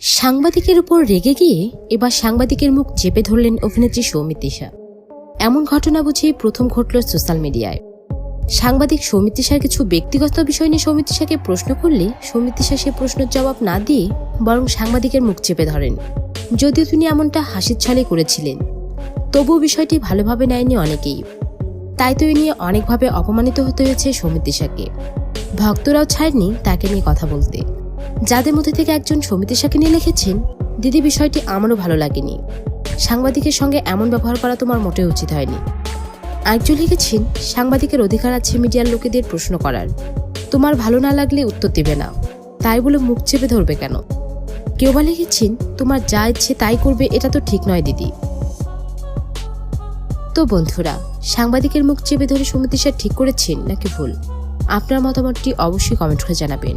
সাংবাদিকের উপর রেগে গিয়ে এবার সাংবাদিকের মুখ চেপে ধরলেন অভিনেত্রী সৌমিত্রিষা এমন ঘটনা বুঝি প্রথম ঘটল সোশ্যাল মিডিয়ায়। সাংবাদিক সৌমিত্রিষার কিছু ব্যক্তিগত বিষয় নিয়ে সৌমিত্রিষাকে প্রশ্ন করলে সৌমিত্রিষা সে প্রশ্নের জবাব না দিয়ে বরং সাংবাদিকের মুখ চেপে ধরেন। যদিও তিনি এমনটা হাসির ছলে করেছিলেন। তবুও বিষয়টি ভালোভাবে নেয়নি অনেকেই। তাই তো এ নিয়ে অনেকভাবে অপমানিত হতে হয়েছে সৌমিত্রিষাকে ভক্তরাও ছাড়েনি তাকে নিয়ে কথা বলতে। যাদের মধ্যে থেকে একজন সমিতিশাকে নিয়ে লিখেছেন, দিদি বিষয়টি আমারও ভালো লাগেনি। সাংবাদিকের সঙ্গে এমন ব্যবহার করা তোমার মোটেও উচিত হয়নি। একজন লিখেছেন, সাংবাদিকের অধিকার আছে মিডিয়ার লোকেদের প্রশ্ন করার। তোমার ভালো না লাগলে উত্তর দেবে না। তাই বলে মুখ চেপে ধরবে কেন? কেউ বা লিখেছেন, তোমার যা ইচ্ছে তাই করবে, এটা তো ঠিক নয় দিদি। তো বন্ধুরা, সাংবাদিকের মুখ চেপে ধরে সমিতিশা ঠিক করেছেন নাকি ভুল? আপনার মতামতটি অবশ্যই কমেন্ট করে জানাবেন।